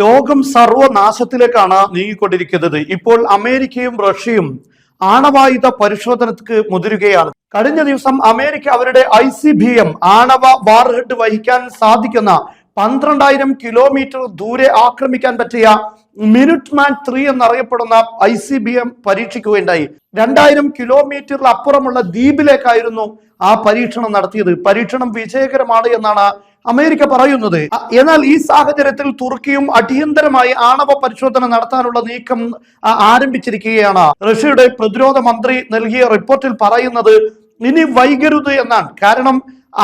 ലോകം സർവനാശത്തിലേക്കാണ് നീങ്ങിക്കൊണ്ടിരിക്കുന്നത്. ഇപ്പോൾ അമേരിക്കയും റഷ്യയും ആണവായുധ പരിശോധനക്ക് മുതിരുകയാണ്. കഴിഞ്ഞ ദിവസം അമേരിക്ക അവരുടെ ഐ സി ബി എം ആണവ വാർഹെഡ് വഹിക്കാൻ സാധിക്കുന്ന പന്ത്രണ്ടായിരം കിലോമീറ്റർ ദൂരെ ആക്രമിക്കാൻ പറ്റിയ മിനിറ്റ് മാൻ ത്രീ എന്നറിയപ്പെടുന്ന ഐ സി ബി എം പരീക്ഷിക്കുകയുണ്ടായി. രണ്ടായിരം കിലോമീറ്ററിൽ അപ്പുറമുള്ള ദ്വീപിലേക്കായിരുന്നു ആ പരീക്ഷണം നടത്തിയത്. പരീക്ഷണം വിജയകരമാണ് എന്നാണ് അമേരിക്ക പറയുന്നത് എന്നാൽ ഈ സാഹചര്യത്തിൽ തുർക്കിയും അടിയന്തരമായി ആണവ പരിശോധന നടത്താനുള്ള നീക്കം ആരംഭിച്ചിരിക്കുകയാണ്. റഷ്യയുടെ പ്രതിരോധ മന്ത്രി നൽകിയ റിപ്പോർട്ടിൽ പറയുന്നത് ഇനി വൈകരുത് എന്നാണ്. കാരണം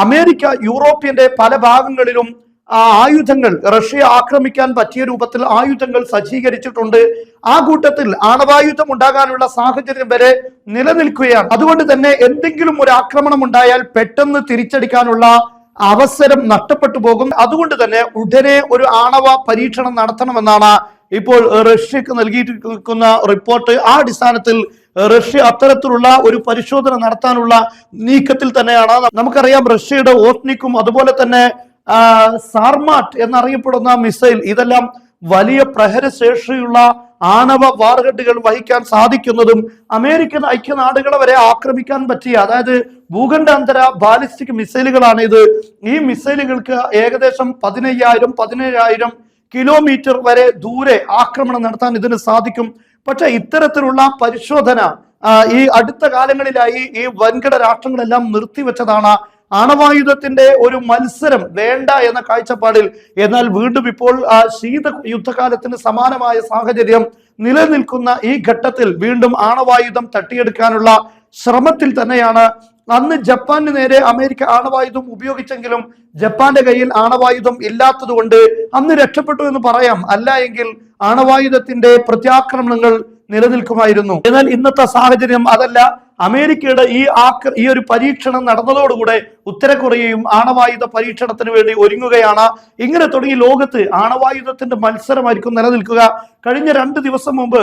അമേരിക്ക യൂറോപ്യന്റെ പല ഭാഗങ്ങളിലും ആയുധങ്ങൾ റഷ്യ ആക്രമിക്കാൻ പറ്റിയ രൂപത്തിൽ ആയുധങ്ങൾ സജ്ജീകരിച്ചിട്ടുണ്ട്. ആ കൂട്ടത്തിൽ ആണവായുധം ഉണ്ടാകാനുള്ള സാഹചര്യം വരെ നിലനിൽക്കുകയാണ്. അതുകൊണ്ട് തന്നെ എന്തെങ്കിലും ഒരു ആക്രമണം ഉണ്ടായാൽ പെട്ടെന്ന് തിരിച്ചടിക്കാനുള്ള അവസരം നഷ്ടപ്പെട്ടു പോകും. അതുകൊണ്ട് തന്നെ ഉടനെ ഒരു ആണവ പരീക്ഷണം നടത്തണമെന്നാണ് ഇപ്പോൾ റഷ്യക്ക് നൽകിയിരിക്കുന്ന റിപ്പോർട്ട്. ആ അടിസ്ഥാനത്തിൽ റഷ്യ അത്തരത്തിലുള്ള ഒരു പരിശോധന നടത്താനുള്ള നീക്കത്തിൽ തന്നെയാണ്. നമുക്കറിയാം റഷ്യയുടെ ഓട്നിക്കും അതുപോലെ തന്നെ സാർമാറ്റ് എന്നറിയപ്പെടുന്ന മിസൈൽ ഇതെല്ലാം വലിയ പ്രഹരശേഷിയുള്ള ആണവ വാർഹെഡുകൾ വഹിക്കാൻ സാധിക്കുന്നതും അമേരിക്കൻ ഐക്യനാടുകളെ വരെ ആക്രമിക്കാൻ പറ്റിയ അതായത് ഭൂഖണ്ഡാന്തര ബാലിസ്റ്റിക് മിസൈലുകളാണ് ഇത്. ഈ മിസൈലുകൾക്ക് ഏകദേശം പതിനയ്യായിരം പതിനേഴായിരം കിലോമീറ്റർ വരെ ദൂരെ ആക്രമണം നടത്താൻ ഇതിന് സാധിക്കും. പക്ഷെ ഇത്തരത്തിലുള്ള പരിശോധന ഈ അടുത്ത കാലങ്ങളിലായി ഈ വൻകിട രാഷ്ട്രങ്ങളെല്ലാം നിർത്തിവെച്ചതാണ് ആണവായുധത്തിന്റെ ഒരു മത്സരം വേണ്ട എന്ന കാഴ്ചപ്പാടിൽ എന്നാൽ വീണ്ടും ഇപ്പോൾ ആ, ശീത യുദ്ധകാലത്തിന് സമാനമായ സാഹചര്യം നിലനിൽക്കുന്ന ഈ ഘട്ടത്തിൽ വീണ്ടും ആണവായുധം തട്ടിയെടുക്കാനുള്ള ശ്രമത്തിൽ തന്നെയാണ് അന്ന് ജപ്പാന് നേരെ അമേരിക്ക ആണവായുധം ഉപയോഗിച്ചെങ്കിലും ജപ്പാന്റെ കയ്യിൽ ആണവായുധം ഇല്ലാത്തതുകൊണ്ട് അന്ന് രക്ഷപ്പെട്ടു എന്ന് പറയാം. അല്ല എങ്കിൽ ആണവായുധത്തിന്റെ പ്രത്യാക്രമണങ്ങൾ നിലനിൽക്കുമായിരുന്നു. എന്നാൽ ഇന്നത്തെ സാഹചര്യം അതല്ല. അമേരിക്കയുടെ ഈ ആക്ര ഈ ഒരു പരീക്ഷണം നടന്നതോടുകൂടെ ഉത്തര കൊറിയയും ആണവായുധ പരീക്ഷണത്തിന് വേണ്ടി ഒരുങ്ങുകയാണ്. ഇങ്ങനെ തുടങ്ങി ലോകത്ത് ആണവായുധത്തിന്റെ മത്സരമായിരിക്കും നിലനിൽക്കുക. കഴിഞ്ഞ രണ്ട് ദിവസം മുമ്പ്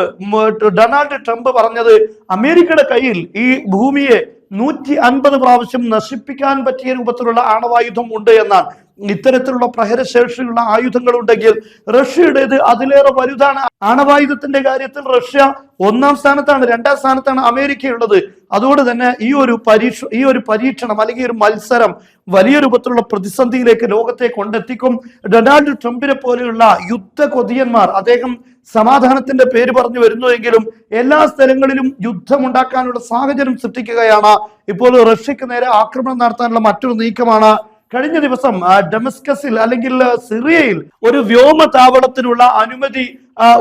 ഡൊണാൾഡ് ട്രംപ് പറഞ്ഞത് അമേരിക്കയുടെ കയ്യിൽ ഈ ഭൂമിയെ നൂറ്റി അൻപത് പ്രാവശ്യം നശിപ്പിക്കാൻ പറ്റിയ രൂപത്തിലുള്ള ആണവായുധം ഉണ്ട് എന്നാണ്. ഇത്തരത്തിലുള്ള പ്രഹരശേഷിയുള്ള ആയുധങ്ങൾ ഉണ്ടെങ്കിൽ റഷ്യയുടേത് അതിലേറെ വലുതാണ്. ആണവായുധത്തിന്റെ കാര്യത്തിൽ റഷ്യ ഒന്നാം സ്ഥാനത്താണ് രണ്ടാം സ്ഥാനത്താണ് അമേരിക്കയുള്ളത്. അതുകൊണ്ട് തന്നെ ഈ ഒരു പരീക്ഷ ഈ ഒരു പരീക്ഷണം അല്ലെങ്കിൽ ഒരു മത്സരം വലിയ രൂപത്തിലുള്ള പ്രതിസന്ധിയിലേക്ക് ലോകത്തെ കൊണ്ടെത്തിക്കും. ഡൊണാൾഡ് ട്രംപിനെ പോലെയുള്ള യുദ്ധ കൊതിയന്മാർ അദ്ദേഹം സമാധാനത്തിന്റെ പേര് പറഞ്ഞു വരുന്നുവെങ്കിലും എല്ലാ സ്ഥലങ്ങളിലും യുദ്ധമുണ്ടാക്കാനുള്ള സാഹചര്യം സൃഷ്ടിക്കുകയാണ്. ഇപ്പോൾ റഷ്യക്ക് നേരെ ആക്രമണം നടത്താനുള്ള മറ്റൊരു നീക്കമാണ് കഴിഞ്ഞ ദിവസം ഡെമസ്കസിൽ അല്ലെങ്കിൽ സിറിയയിൽ ഒരു വ്യോമ താവളത്തിനുള്ള അനുമതി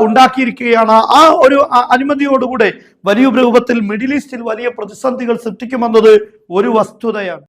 ഉണ്ടാക്കിയിരിക്കുകയാണ്. ആ ഒരു അനുമതിയോടുകൂടെ വലിയ രൂപത്തിൽ മിഡിൽ ഈസ്റ്റിൽ വലിയ പ്രതിസന്ധികൾ സൃഷ്ടിക്കുമെന്നത് ഒരു വസ്തുതയാണ്.